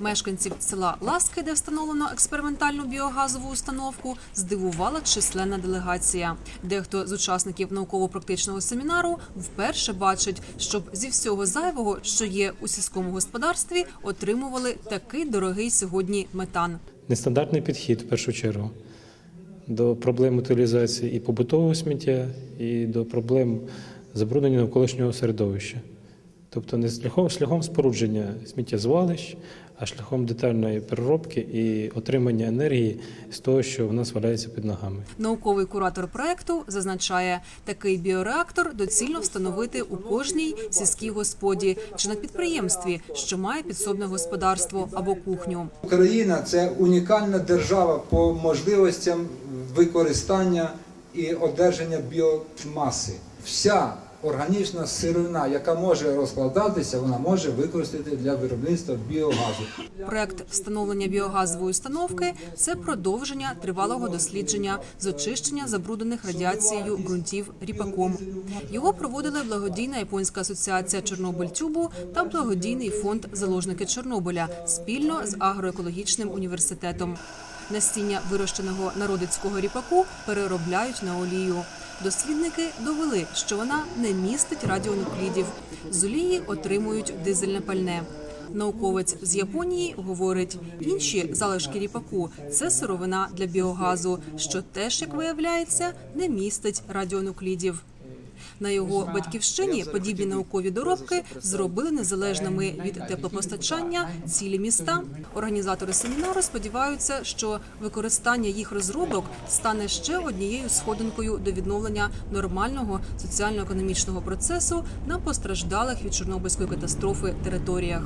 Мешканців села Ласки, де встановлено експериментальну біогазову установку, здивувала численна делегація. Дехто з учасників науково-практичного семінару вперше бачить, щоб зі всього зайвого, що є у сільському господарстві, отримували такий дорогий сьогодні метан. Нестандартний підхід в першу чергу до проблем утилізації і побутового сміття, і до проблем забруднення навколишнього середовища. Тобто не шляхом, шляхом спорудження сміттєзвалищ, а шляхом детальної переробки і отримання енергії з того, що в нас валяється під ногами. Науковий куратор проекту зазначає, такий біореактор доцільно встановити у кожній сільській господі чи на підприємстві, що має підсобне господарство або кухню. Україна це унікальна держава по можливостям використання і одержання біомаси. Вся органічна сировина, яка може розкладатися, вона може використати для виробництва біогазу. Проект встановлення біогазової установки це продовження тривалого дослідження з очищення забруднених радіацією ґрунтів ріпаком. Його проводили благодійна японська асоціація Чорнобильтюбу та благодійний фонд Заложники Чорнобиля спільно з агроекологічним університетом. Насіння вирощеного народицького ріпаку переробляють на олію. Дослідники довели, що вона не містить радіонуклідів. З олії отримують дизельне пальне. Науковець з Японії говорить, інші залишки ріпаку це сировина для біогазу, що теж, як виявляється, не містить радіонуклідів. На його батьківщині подібні наукові доробки зробили незалежними від теплопостачання цілі міста. Організатори семінару сподіваються, що використання їх розробок стане ще однією сходинкою до відновлення нормального соціально-економічного процесу на постраждалих від Чорнобильської катастрофи територіях.